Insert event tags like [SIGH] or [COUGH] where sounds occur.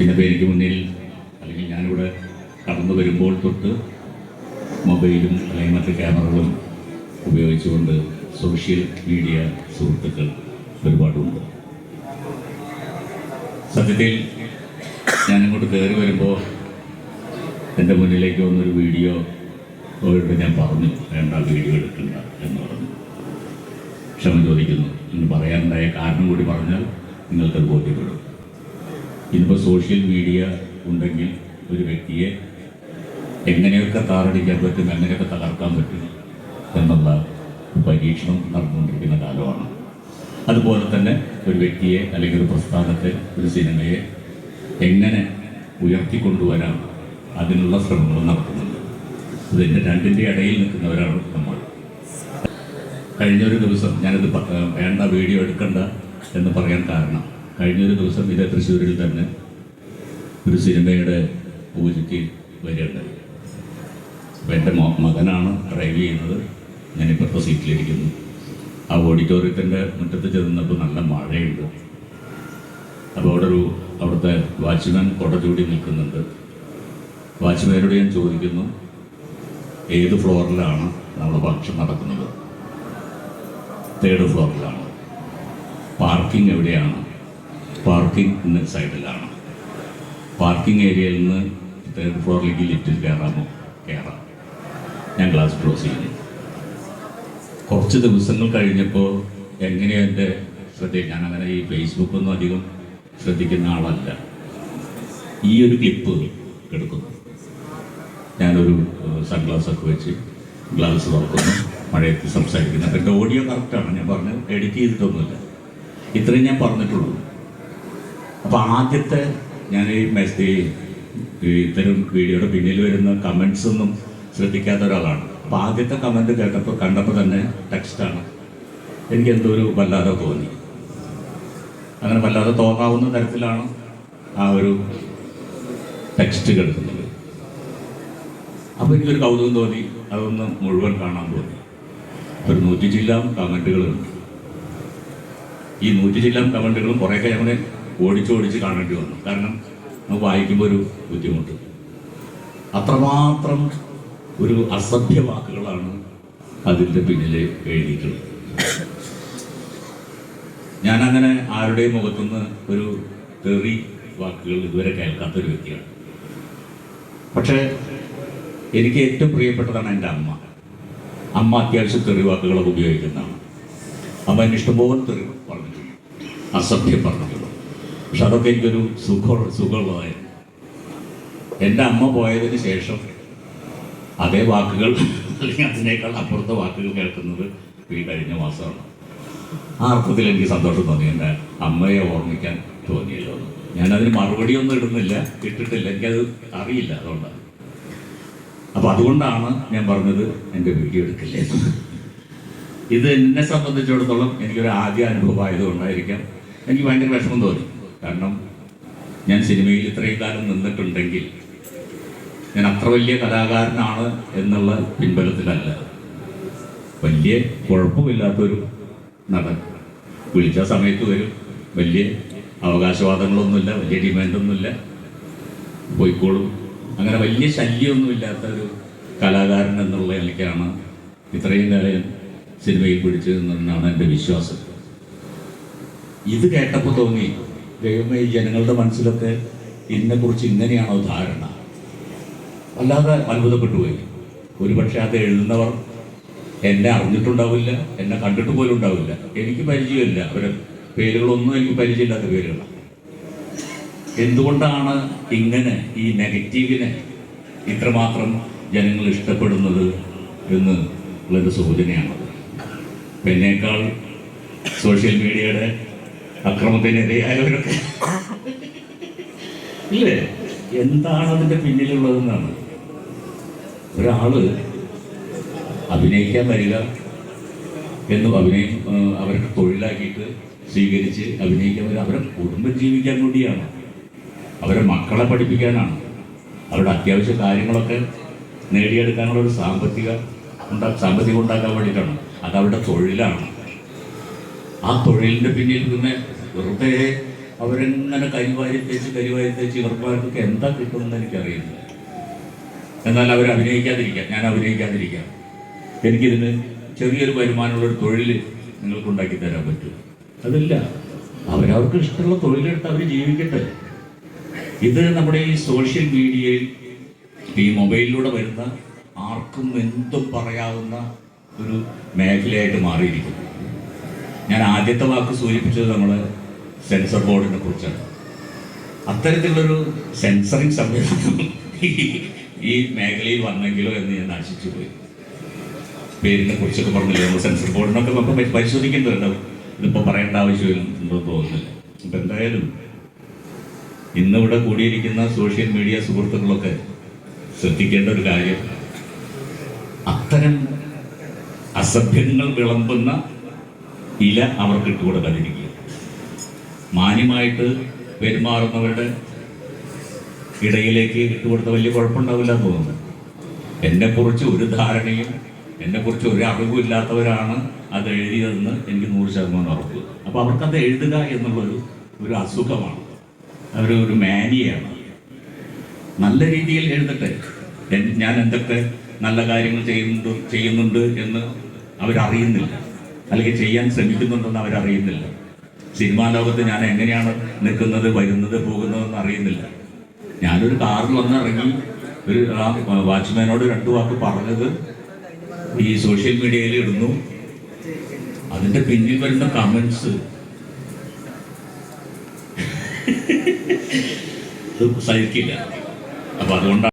പിന്നെ എനിക്ക് മുന്നിൽ അല്ലെങ്കിൽ ഞാനിവിടെ കടന്നു വരുമ്പോൾ തൊട്ട് മൊബൈലും അല്ലെങ്കിൽ മറ്റ് ക്യാമറകളും ഉപയോഗിച്ചുകൊണ്ട് സോഷ്യൽ മീഡിയ സുഹൃത്തുക്കൾ ഒരുപാടുണ്ട്. സത്യത്തിൽ ഞാനിങ്ങോട്ട് കയറി വരുമ്പോൾ എന്റെ മുന്നിലേക്ക് വന്നൊരു വീഡിയോ അവരോട് ഞാൻ പറഞ്ഞു വേണ്ട വീഡിയോ എടുക്കണ്ട എന്ന് പറഞ്ഞു. ക്ഷമ ചോദിക്കുന്നു. എന്ന് പറയാനുണ്ടായ കാരണം കൂടി പറഞ്ഞാൽ നിങ്ങൾക്കത് ബോധ്യപ്പെടും. ഇന്നിപ്പോൾ സോഷ്യൽ മീഡിയ ഉണ്ടെങ്കിൽ ഒരു വ്യക്തിയെ എങ്ങനെയൊക്കെ താറടിക്കാൻ പറ്റും എങ്ങനെയൊക്കെ തകർക്കാൻ പറ്റും എന്നുള്ള പരീക്ഷണം നടന്നുകൊണ്ടിരിക്കുന്ന കാലമാണ്. അതുപോലെ തന്നെ ഒരു വ്യക്തിയെ അല്ലെങ്കിൽ ഒരു പ്രസ്ഥാനത്തെ ഒരു സിനിമയെ എങ്ങനെ ഉയർത്തിക്കൊണ്ടുവരാം അതിനുള്ള ശ്രമങ്ങൾ നടത്തുന്നുണ്ട്. ഇതിന്റെ രണ്ടിന്റെ ഇടയിൽ നിൽക്കുന്നവരാണ് നമ്മൾ. കഴിഞ്ഞൊരു ദിവസം ഞാനത് വേണ്ട വീഡിയോ എടുക്കണ്ട എന്ന് പറയാൻ കാരണം കഴിഞ്ഞൊരു ദിവസം ഇതേ തൃശ്ശൂരിൽ തന്നെ ഒരു സിനിമയുടെ പൂജയ്ക്ക് വരികയുണ്ടായി. അപ്പോൾ എന്റെ മകനാണ് ഡ്രൈവ് ചെയ്യുന്നത്. ഞാൻ ഇപ്പോഴത്തെ സീറ്റിലിരിക്കുന്നു. ആ ഓഡിറ്റോറിയത്തിന്റെ മുറ്റത്ത് ചെന്നപ്പോൾ നല്ല മഴയുണ്ട്. അപ്പോൾ അവിടെ ഒരു അവിടുത്തെ വാച്ച്മാൻ കൊട ചൂടി നിൽക്കുന്നുണ്ട്. വാച്ച്മാനോട് ഞാൻ ചോദിക്കുന്നു ഏത് ഫ്ലോറിലാണ് നമ്മുടെ ഫംഗ്ഷൻ നടക്കുന്നത്? തേർഡ് ഫ്ലോറിലാണ്. പാർക്കിംഗ് എവിടെയാണ്? പാർക്കിംഗ് ഇന്ന സൈഡിലാണ്. പാർക്കിംഗ് ഏരിയയിൽ നിന്ന് തേർഡ് ഫ്ലോറിലേക്ക് ലിഫ്റ്റിൽ കയറാമോ? കയറാം. ഞാൻ ഗ്ലാസ് ക്ലോസ് ചെയ്യുന്നു. കുറച്ച് ദിവസങ്ങൾ കഴിഞ്ഞപ്പോൾ എങ്ങനെയാണ് എന്റെ ശ്രദ്ധ? ഞാൻ അങ്ങനെ ഈ ഫേസ്ബുക്കൊന്നും അധികം ശ്രദ്ധിക്കുന്ന ആളല്ല. ഈ ഒരു ക്ലിപ്പ് എടുക്കുന്നു. ഞാനൊരു സൺഗ്ലാസ് ഒക്കെ വെച്ച് ഗ്ലാസ് തുറക്കുന്നു. മഴയത്ത് സംസാരിക്കുന്നു. അപ്പം എന്റെ ഓഡിയോ കറക്റ്റാണ്. ഞാൻ പറഞ്ഞത് എഡിറ്റ് ചെയ്തിട്ടൊന്നുമില്ല. ഇത്രയും ഞാൻ പറഞ്ഞിട്ടുള്ളൂ. അപ്പോൾ ആദ്യത്തെ ഞാൻ ഈ മെസ്സേജ് ഇത്തരം വീഡിയോയുടെ പിന്നിൽ വരുന്ന കമൻസ് ഒന്നും ശ്രദ്ധിക്കാത്ത ഒരാളാണ്. അപ്പോൾ ആദ്യത്തെ കമന്റ് കേട്ടപ്പോൾ കണ്ടപ്പോൾ തന്നെ ടെക്സ്റ്റാണ് എനിക്ക് എന്തോ ഒരു വല്ലാതെ തോന്നി. അങ്ങനെ വല്ലാതെ തോന്നാവുന്ന തരത്തിലാണ് ആ ഒരു ടെക്സ്റ്റ് കിടക്കുന്നത്. അപ്പോൾ എനിക്കൊരു കൗതുകം തോന്നി. അതൊന്ന് മുഴുവൻ കാണാൻ തോന്നി. ഒരു നൂറ്റി ചില്ലാം കമന്റുകളുണ്ട് ഈ നൂറ്റി ചില്ലാം കമന്റുകളും കുറേയൊക്കെ ഞങ്ങളെ ഓടിച്ചോടിച്ച് കാണേണ്ടി വന്നു. കാരണം നമുക്ക് വായിക്കുമ്പോൾ ഒരു ബുദ്ധിമുട്ട്. അത്രമാത്രം ഒരു അസഭ്യ വാക്കുകളാണ് അതിന്റെ പിന്നിൽ എഴുതിയിട്ടുള്ളത്. ഞാനങ്ങനെ ആരുടെയും മുഖത്തുനിന്ന് ഒരു തെറി വാക്കുകൾ ഇതുവരെ കേൾക്കാത്തൊരു വ്യക്തിയാണ്. പക്ഷേ എനിക്ക് ഏറ്റവും പ്രിയപ്പെട്ടതാണ് എന്റെ അമ്മ. അമ്മ അത്യാവശ്യം തെറി വാക്കുകളൊക്കെ ഉപയോഗിക്കുന്നതാണ്. അമ്മ എന്നെ ഇഷ്ടംപോലെ തെറി പറഞ്ഞിട്ടുണ്ട്. അസഭ്യം പറഞ്ഞിട്ടുണ്ട് പക്ഷെ അതൊക്കെ എനിക്കൊരു സുഖം സുഖമുള്ളതായിരുന്നു എന്റെ അമ്മ പോയതിന് ശേഷം അതേ വാക്കുകൾ അല്ലെങ്കിൽ അതിനേക്കാൾ അപ്പുറത്തെ വാക്കുകൾ കേൾക്കുന്നത് ഈ കഴിഞ്ഞ മാസമാണ്. ആ അർത്ഥത്തിൽ എനിക്ക് സന്തോഷം തോന്നി. എന്റെ അമ്മയെ ഓർമ്മിക്കാൻ തോന്നിയല്ലോ. എന്ന്. മറുപടി ഒന്നും ഇടുന്നില്ല ഇട്ടിട്ടില്ല. എനിക്കത് അറിയില്ല അതുകൊണ്ടാണ് അപ്പോൾ അതുകൊണ്ടാണ് ഞാൻ പറഞ്ഞത് എന്റെ വീഡിയോ എടുക്കില്ലേ? ഇത് എന്നെ സംബന്ധിച്ചിടത്തോളം എനിക്കൊരു ആദ്യ അനുഭവമായതുകൊണ്ടായിരിക്കാം. എനിക്ക് ഭയങ്കര വിഷമം തോന്നി. കാരണം ഞാൻ സിനിമയിൽ ഇത്രയും കാലം നിന്നിട്ടുണ്ടെങ്കിൽ ഞാൻ അത്ര വലിയ കലാകാരനാണ് എന്നുള്ള പിൻബലത്തിലല്ല. വലിയ കുഴപ്പമില്ലാത്തൊരു നടൻ. വിളിച്ച സമയത്ത് വരും. വലിയ അവകാശവാദങ്ങളൊന്നുമില്ല വലിയ ഡിമാൻഡൊന്നുമില്ല. പോയിക്കോളും. അങ്ങനെ വലിയ ശല്യമൊന്നുമില്ലാത്ത ഒരു കലാകാരൻ എന്നുള്ള നിലയ്ക്കാണ് ഇത്രയും കാലം സിനിമയിൽ പിടിച്ചു നിന്നാണ് എന്റെ വിശ്വാസം. ഇത് കേട്ടപ്പോൾ തോന്നി ദൈവമേ ഈ ജനങ്ങളുടെ മനസ്സിലൊക്കെ ഇതിനെക്കുറിച്ച് ഇങ്ങനെയാണോ ധാരണ? അല്ലാതെ അത്ഭുതപ്പെട്ടു പോയി ഒരുപക്ഷെ അത് എഴുതുന്നവർ എന്നെ അറിഞ്ഞിട്ടുണ്ടാവില്ല എന്നെ കണ്ടിട്ട് പോലും ഉണ്ടാവില്ല. എനിക്ക് പരിചയമില്ല. അവരെ പേരുകളൊന്നും എനിക്ക് പരിചയമില്ലാത്ത പേരുകളാണ് എന്തുകൊണ്ടാണ് ഇങ്ങനെ ഈ നെഗറ്റീവിനെ ഇത്രമാത്രം ജനങ്ങൾ ഇഷ്ടപ്പെടുന്നത് എന്ന് ഉള്ളൊരു സൂചനയാണത്. എന്നേക്കാൾ സോഷ്യൽ മീഡിയയുടെ അക്രമത്തിനിരയായവരൊക്കെ ഇല്ലേ? എന്താണ് അതിന്റെ പിന്നിലുള്ളതെന്നാണ്? ഒരാൾ അഭിനയിക്കാൻ വരിക എന്നും അഭിനയം അവർക്ക് തൊഴിലാക്കിയിട്ട് സ്വീകരിച്ച് അഭിനയിക്കാൻ വരിക. അവരെ കുടുംബം ജീവിക്കാൻ കൂടിയാണ് അവരെ മക്കളെ പഠിപ്പിക്കാനാണ്. അവരുടെ അത്യാവശ്യ കാര്യങ്ങളൊക്കെ നേടിയെടുക്കാനുള്ള ഒരു സാമ്പത്തിക ഉണ്ടാ സാമ്പത്തികം ഉണ്ടാക്കാൻ വേണ്ടിയിട്ടാണ്. അത് അവരുടെ തൊഴിലാണ്. ആ തൊഴിലിന്റെ പിന്നിൽ നിന്ന് വെറുതെ അവരെങ്ങനെ കരിവാരി തേച്ച് കരിവാരി തേച്ച് ഇവർക്കാർക്കൊക്കെ എന്താ കിട്ടുമെന്ന് എനിക്കറിയില്ല. എന്നാൽ അവർ അഭിനയിക്കാതിരിക്കാം. ഞാൻ അഭിനയിക്കാതിരിക്കാം. എനിക്കിതിന് ചെറിയൊരു വരുമാനമുള്ളൊരു തൊഴിൽ നിങ്ങൾക്ക് ഉണ്ടാക്കി തരാൻ പറ്റും. അതില്ല അവരവർക്ക് ഇഷ്ടമുള്ള തൊഴിലെടുത്ത് അവർ ജീവിക്കട്ടെ. ഇത് നമ്മുടെ ഈ സോഷ്യൽ മീഡിയയിൽ ഈ മൊബൈലിലൂടെ വരുന്ന ആർക്കും എന്തും പറയാവുന്ന ഒരു മേഖലയായിട്ട് മാറിയിരിക്കുന്നു. ഞാൻ ആദ്യത്തെ വാക്ക് സൂചിപ്പിച്ചത് നമ്മൾ സെൻസർ ബോർഡിനെ കുറിച്ചാണ്. അത്തരത്തിലുള്ളൊരു സെൻസറിങ് സംവിധാനം ഈ- മേഖലയിൽ വന്നെങ്കിലോ എന്ന് ഞാൻ ആശിച്ചു പോയി. പേരിനെ കുറിച്ചൊക്കെ പറഞ്ഞില്ലേ നമ്മൾ സെൻസർ ബോർഡിനൊക്കെ നമുക്ക് പരിശോധിക്കേണ്ടതുണ്ടാവും. പരിശോധിക്കേണ്ടതുണ്ട് ഇതിപ്പോൾ പറയേണ്ട ആവശ്യമില്ലെന്ന് തോന്നുന്നില്ല അപ്പം എന്തായാലും ഇന്നിവിടെ കൂടിയിരിക്കുന്ന സോഷ്യൽ മീഡിയ സുഹൃത്തുക്കളൊക്കെ ശ്രദ്ധിക്കേണ്ട ഒരു കാര്യം അത്തരം അസഭ്യങ്ങൾ വിളമ്പുന്ന ഇല അവർക്ക് ഇട്ടുകൊടുക്കാതിരിക്കുക മാന്യമായിട്ട് പെരുമാറുന്നവരുടെ ഇടയിലേക്ക് ഇട്ടുകൊടുത്ത വലിയ കുഴപ്പമുണ്ടാവില്ല എന്ന് തോന്നുന്നു. എന്നെക്കുറിച്ച് ഒരു ധാരണയും എന്നെക്കുറിച്ച് ഒരു അറിവും ഇല്ലാത്തവരാണ് അത് എഴുതിയതെന്ന് എനിക്ക് നൂറ് ശതമാനം ഉറപ്പ്. അപ്പോൾ അവർക്കത് എഴുതുക എന്നുള്ളൊരു ഒരു അസുഖമാണ്. അവർ ഒരു മാനിയാണ്. നല്ല രീതിയിൽ എഴുതട്ടെ. ഞാൻ എന്തൊക്കെ നല്ല കാര്യങ്ങൾ ചെയ്യുന്നുണ്ട് ചെയ്യുന്നുണ്ട് എന്ന് അവരറിയുന്നില്ല. അല്ലെങ്കിൽ ചെയ്യാൻ ശ്രമിക്കുന്നുണ്ടെന്ന് അവരറിയുന്നില്ല. സിനിമാ ലോകത്ത് ഞാൻ എങ്ങനെയാണ് നിൽക്കുന്നത് വരുന്നത് പോകുന്നതെന്ന് അറിയുന്നില്ല. ഞാനൊരു കാറിൽ വന്നിറങ്ങി ഒരു വാച്ച്മാനോട് രണ്ടു വാക്ക് പറഞ്ഞത് ഈ സോഷ്യൽ മീഡിയയിൽ ഇടുന്നു. അതിന്റെ പിന്നിൽ വരുന്ന കമന്റ്സ് [LAUGHS] സഹിക്കില്ല. അപ്പൊ അതുകൊണ്ടാണ്